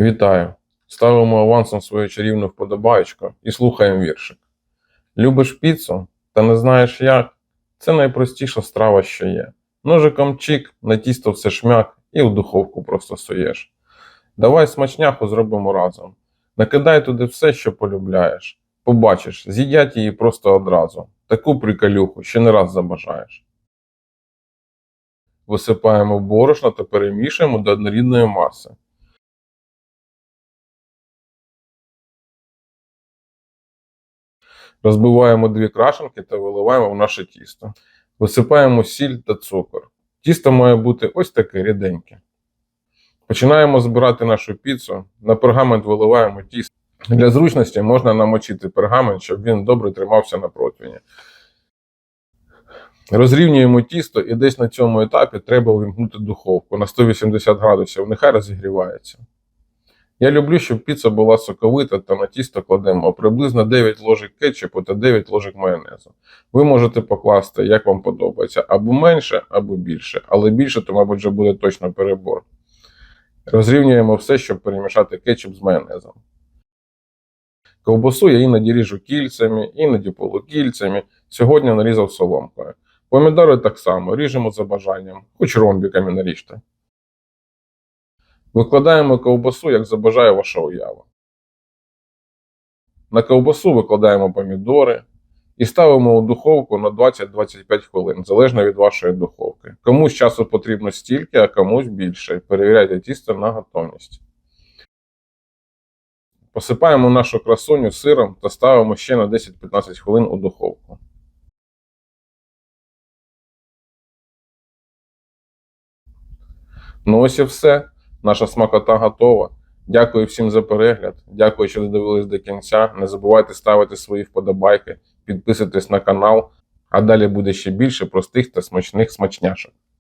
Вітаю! Ставимо авансом свою чарівну вподобаєчку і слухаємо віршик. Любиш піцу та не знаєш як? Це найпростіша страва, що є. Ножиком чик, на тісто все шмяк і в духовку просто суєш. Давай смачняху зробимо разом. Накидай туди все, що полюбляєш. Побачиш, з'їдять її просто одразу. Таку приколюху ще не раз забажаєш. Висипаємо борошно та перемішуємо до однорідної маси. Розбиваємо дві крашенки та виливаємо в наше тісто. Висипаємо сіль та цукор. Тісто має бути ось таке ріденьке. Починаємо збирати нашу піцу. На пергамент виливаємо тісто. Для зручності можна намочити пергамент, щоб він добре тримався на противні. Розрівнюємо тісто і десь на цьому етапі треба увімкнути духовку на 180 градусів, нехай розігрівається. Я люблю, щоб піца була соковита та на тісто кладемо приблизно 9 ложок кетчупу та 9 ложок майонезу. Ви можете покласти, як вам подобається, або менше, або більше, але більше, то, мабуть, вже буде точно перебор. Розрівнюємо все, щоб перемішати кетчуп з майонезом. Ковбасу я іноді ріжу кільцями, іноді полукільцями. Сьогодні нарізав соломкою. Помідори так само ріжемо за бажанням, хоч ромбіками наріжте. Викладаємо ковбасу, як забажає ваша уява. На ковбасу викладаємо помідори і ставимо у духовку на 20-25 хвилин, залежно від вашої духовки. Комусь часу потрібно стільки, а комусь більше. Перевіряйте тісто на готовність. Посипаємо нашу красуню сиром та ставимо ще на 10-15 хвилин у духовку. Ну ось і все. Наша смакота готова. Дякую всім за перегляд. Дякую, що додивились до кінця. Не забувайте ставити свої вподобайки, підписуйтесь на канал, а далі буде ще більше простих та смачних смачняшок.